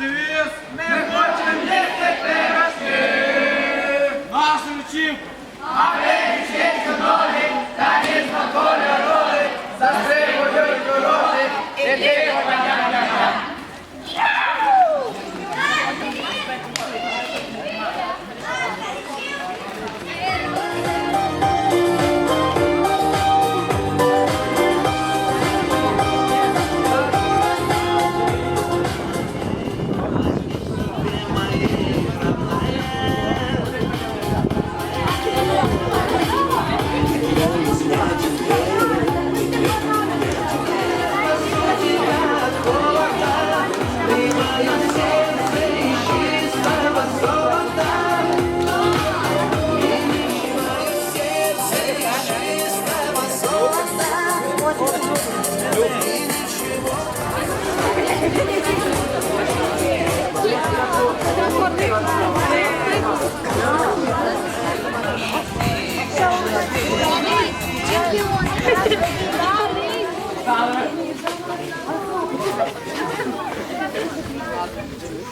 девіз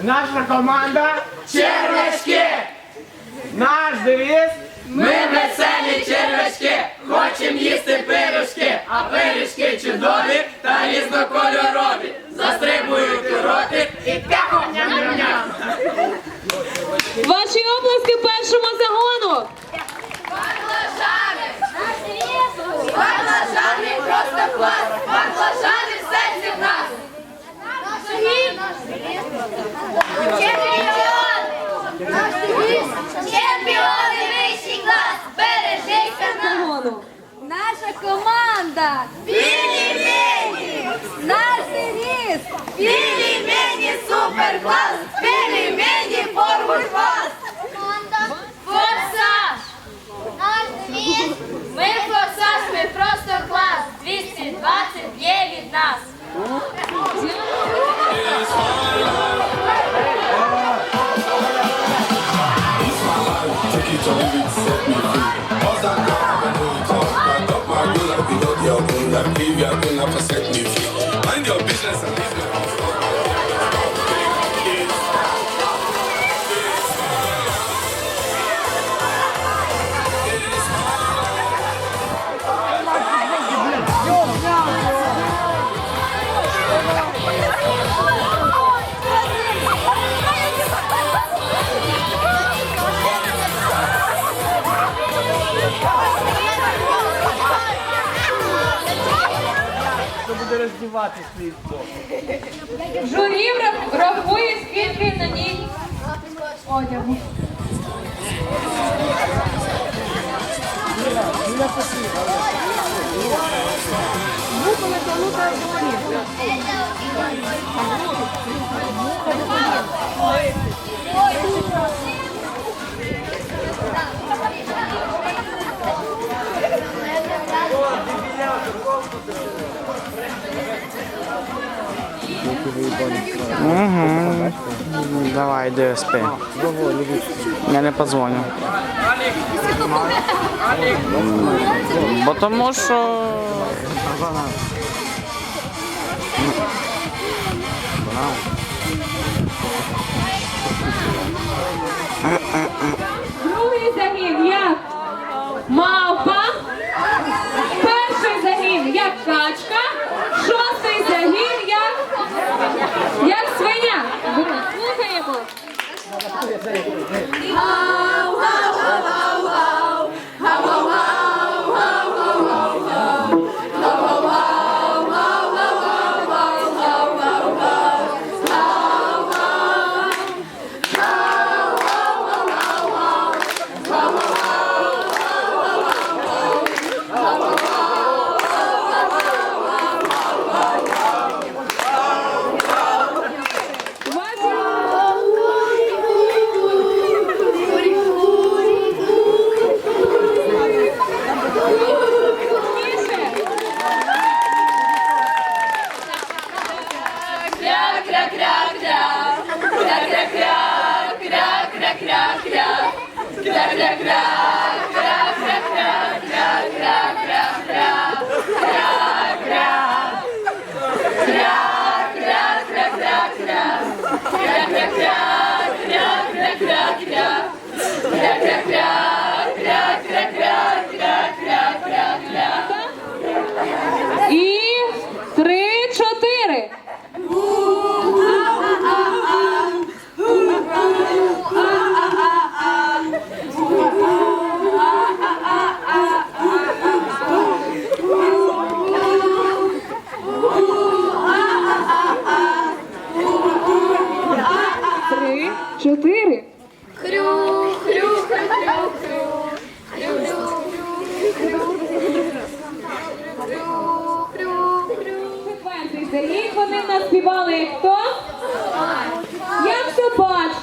Наша команда червячки. Наш девіз Ми веселі червячки, хочемо їсти пиріжки, а пиріжки чудові та різнокольорові. Застрибують у ротик і ням-ням-ням. Ваші обласки першому загону. Баклажани! Баклажани просто клас! Баклажани в серці в нас! Чемпіони! Вищий клас! Бережися нас! Наша команда! Білі! Наш девіз! Білі мені супер клас! Білі формуль клас! Your own, have to set Журі рах- рахує, скільки на ній одягу. Давай, йди спи. Я не позвоню. Бо тому що. Другий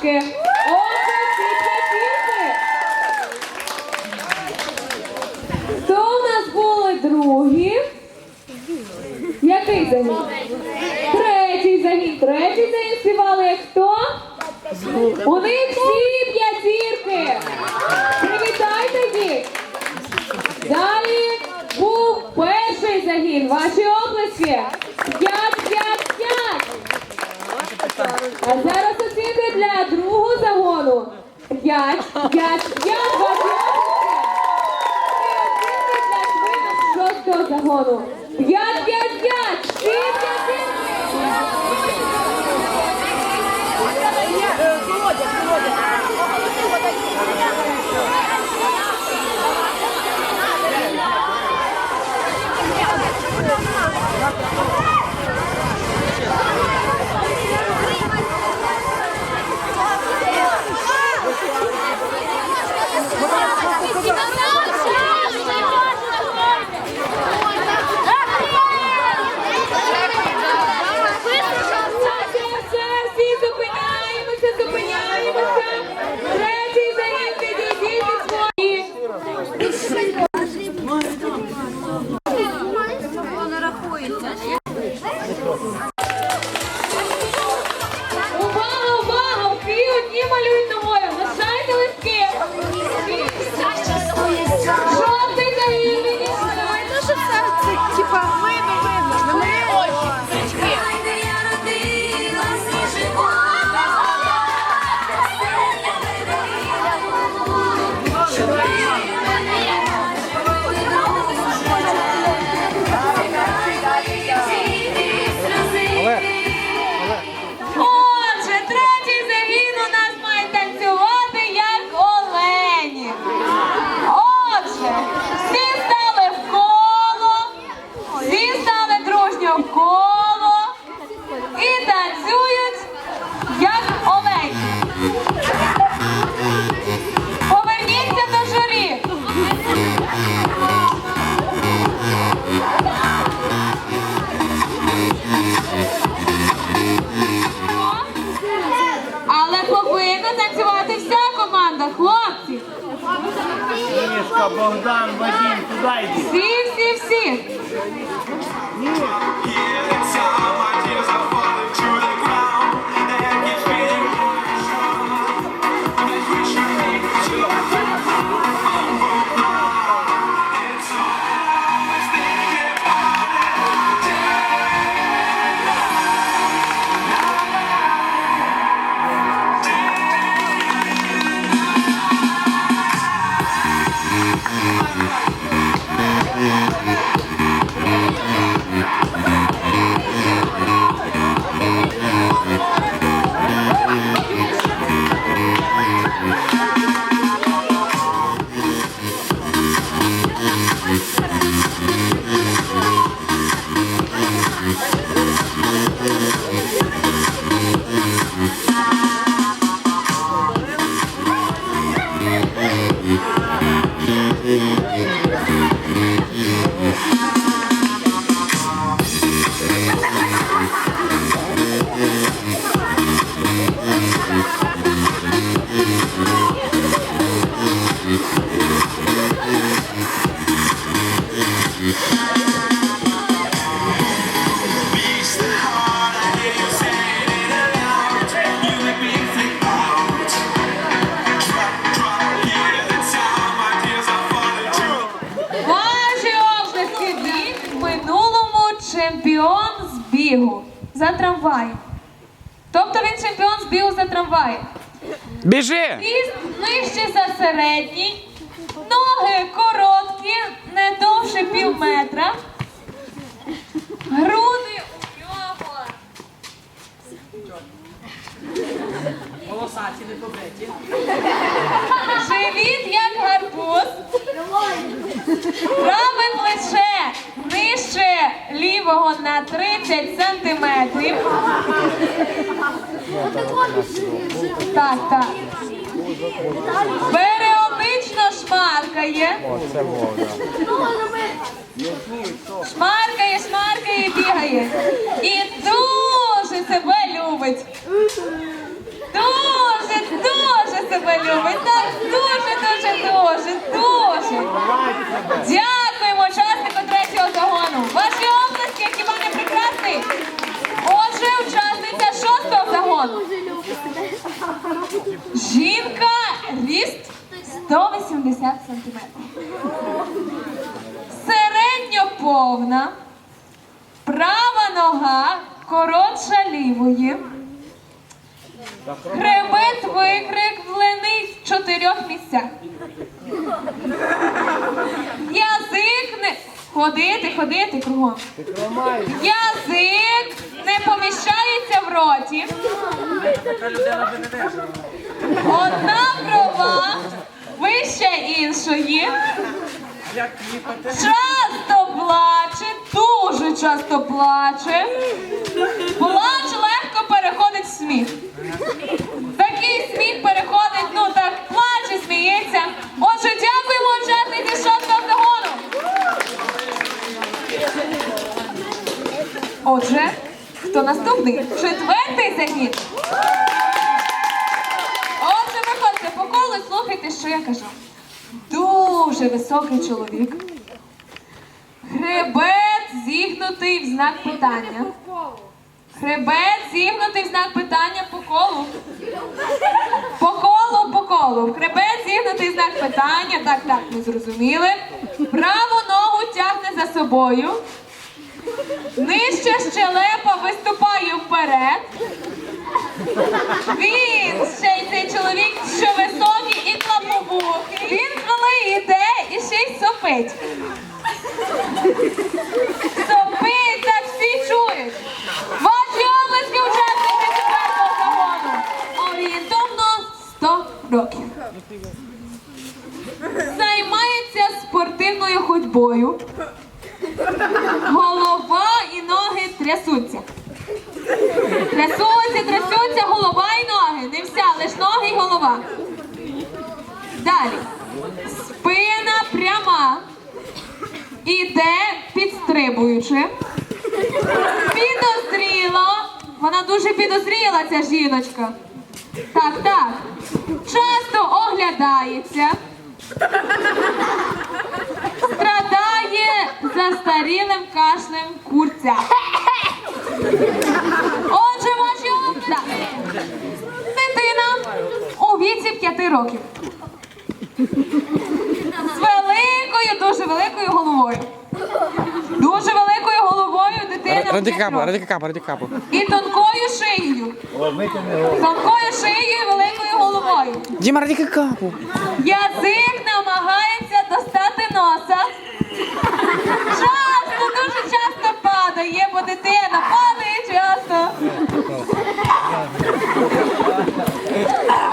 que... Богдан, Вадим, туди йди. Всі, всі, всі. бігу за трамвай. Тобто він чемпіон з бігу за трамвай. Біжи! Піст нижче за середній, ноги короткі, не довше пів метра. Груди у нього. Волосаті не побиті. Живіт як гарбуз. Права лівого на 30 сантиметрів. Так, так. Періодично шмаркає. Шмаркає, шмаркає бігає. І дуже себе любить. Дуже, дуже себе любить. Так, дуже, дуже, дуже, дуже. Дякуємо учаснику третього загону. Ваші обласки, хіба не прекрасний? Отже, учасниця шостого загону. Жінка ріст 180 сантиметрів. Середньоповна, права нога коротша лівої. Хребет викривлений в чотирьох місцях. Язик не. Ходити, ходити кругом. Язик не поміщається в роті. Одна брова вище іншої. Часто плаче, дуже часто плаче. Плач легко переходить в сміх. Такий сміх переходить, ну так плаче, сміється. Отже, дякуємо учасниці шостого загону. Отже, хто наступний? Четвертий загін. Отже, слухайте, що я кажу. Дуже високий чоловік. Хребет зігнутий в знак питання. Хребет зігнутий в знак питання по колу. По колу, по колу. Хребет зігнутий в знак питання. Так, так, ми зрозуміли. Праву ногу тягне за собою. Нижче щелепа виступає вперед. Він ще й цей чоловік, що високий і клаповухий. Він коли йде і ще й сопить. Сопить, так всі чують. Ваші обласки учасники четвертого загону. Орієнтовно 100 років. Займається спортивною ходьбою. Голова і ноги трясуться. Трясуться, трясуться, голова і ноги. Не вся, лиш ноги і голова. Далі. Спина пряма. Іде підстрибуючи. Підозріло. Вона дуже підозріла, ця жіночка. Так, так. Часто оглядається. Страдає застарілим кашлем курця. Отже, ваші обласки. Дитина у віці 5 років. З великою, дуже великою головою. Дуже великою головою дитина. в Ради п'ять капа, років. ради капа, ради капу. І тонкою шиєю. Тонкою шиєю і великою головою. Діма, ради капу. Язик намагається достати носа. Дуже падає, бо дитина падає часто.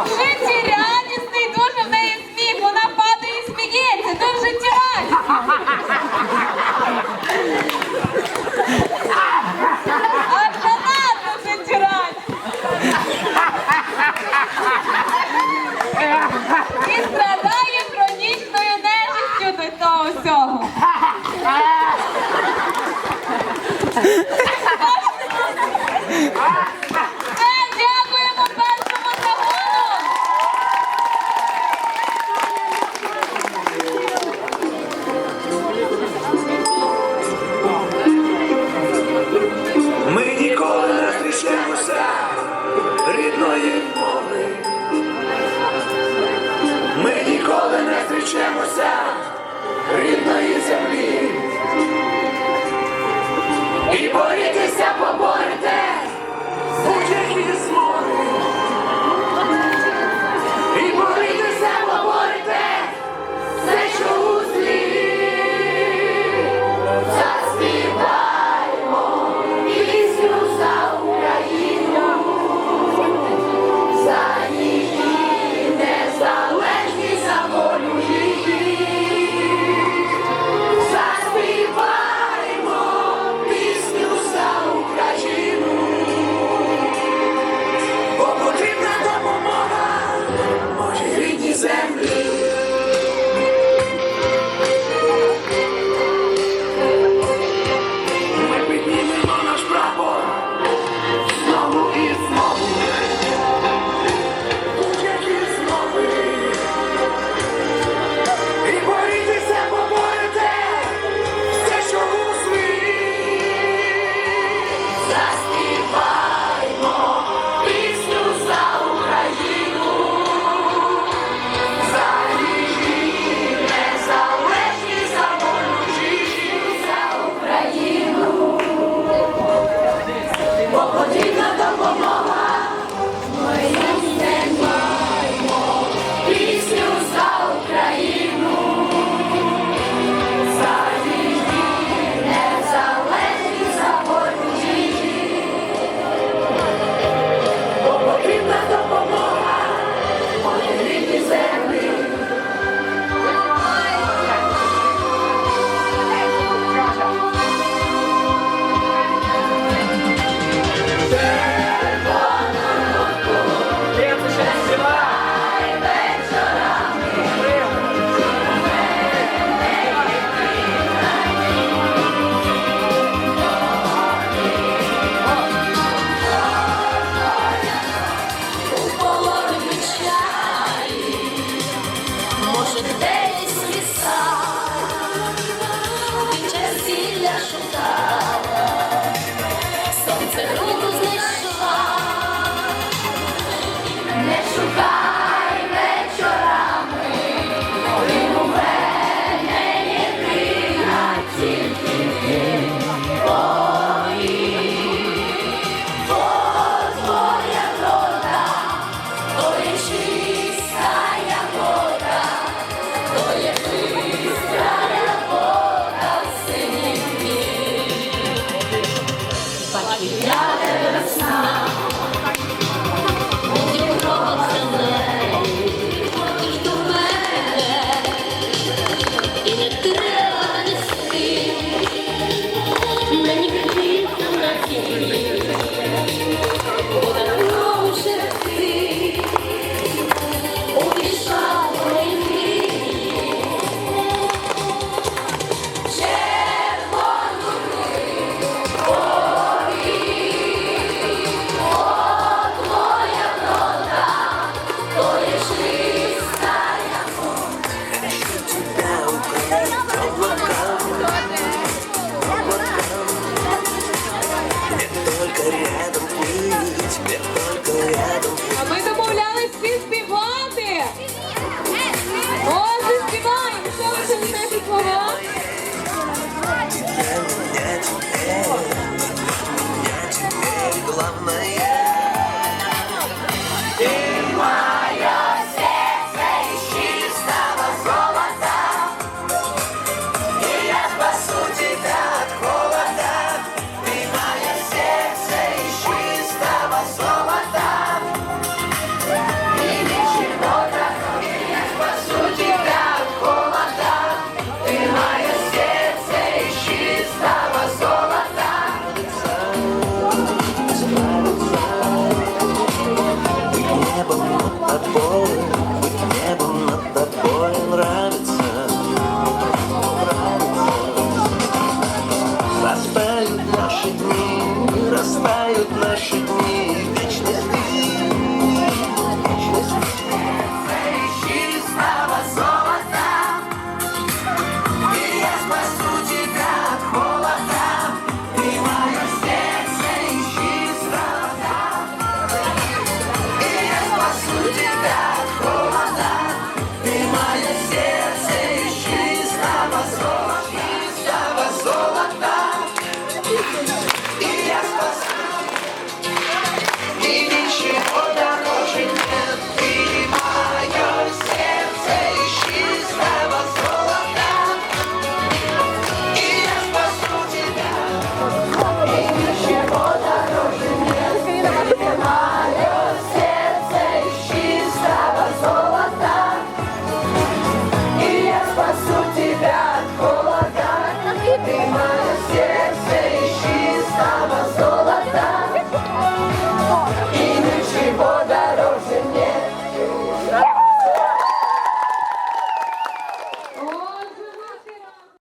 Життєрадісний, дуже в неї сміх, вона падає і сміється, дуже життєрадісний. Зречемося рідної землі. І борітеся, поборете